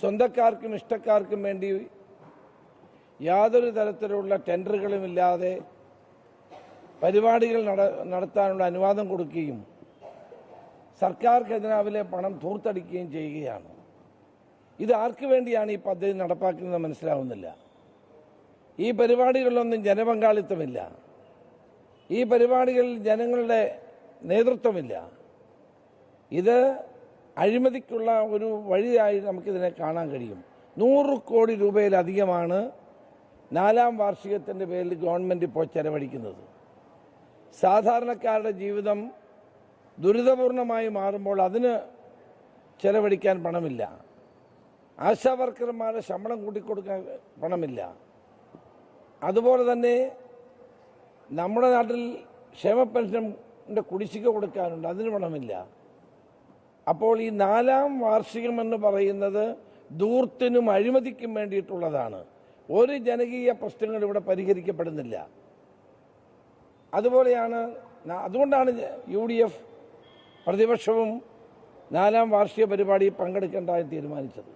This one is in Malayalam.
സ്വന്തക്കാർക്കും ഇഷ്ടക്കാർക്കും വേണ്ടി യാതൊരു തരത്തിലുള്ള ടെൻഡറുകളുമില്ലാതെ പരിപാടികൾ നട നടത്താനുള്ള അനുവാദം കൊടുക്കുകയും സർക്കാർ ഖജനാവിലെ പണം ധൂർത്തടിക്കുകയും ചെയ്യുകയാണ്. ഇത് ആർക്ക് വേണ്ടിയാണ് ഈ പദ്ധതി നടപ്പാക്കുന്നത് മനസ്സിലാവുന്നില്ല. ഈ പരിപാടികളിലൊന്നും ജനപങ്കാളിത്തമില്ല. ഈ പരിപാടികളിൽ ജനങ്ങളുടെ നേതൃത്വമില്ല. ഇത് അഴിമതിക്കുള്ള ഒരു വഴിയായി നമുക്കിതിനെ കാണാൻ കഴിയും. നൂറ് കോടി രൂപയിലധികമാണ് നാലാം വാർഷികത്തിന്റെ പേരിൽ ഗവൺമെന്റ് ഇപ്പോൾ ചെലവഴിക്കുന്നത്. സാധാരണക്കാരുടെ ജീവിതം ദുരിതപൂർണമായി മാറുമ്പോൾ അതിന് ചെലവഴിക്കാൻ പണമില്ല. ആശാ വർക്കർമാരുടെ ശമ്പളം കൂട്ടിക്കൊടുക്കാൻ പണമില്ല. അതുപോലെ തന്നെ നമ്മുടെ നാട്ടിൽ ക്ഷേമ പെൻഷന്റെ കുടിശ്ശിക കൊടുക്കാനുണ്ട് അതിന് പണമില്ല. അപ്പോൾ ഈ നാലാം വാർഷികം എന്ന് പറയുന്നത് ദൂർത്തിനും അഴിമതിക്കും വേണ്ടിയിട്ടുള്ളതാണ്. ഒരു ജനകീയ പ്രശ്നങ്ങൾ ഇവിടെ പരിഹരിക്കപ്പെടുന്നില്ല. അതുപോലെയാണ് അതുകൊണ്ടാണ് യു ഡി എഫ് പ്രതിപക്ഷവും നാലാം വാർഷിക പരിപാടിയിൽ പങ്കെടുക്കേണ്ടതായി തീരുമാനിച്ചത്.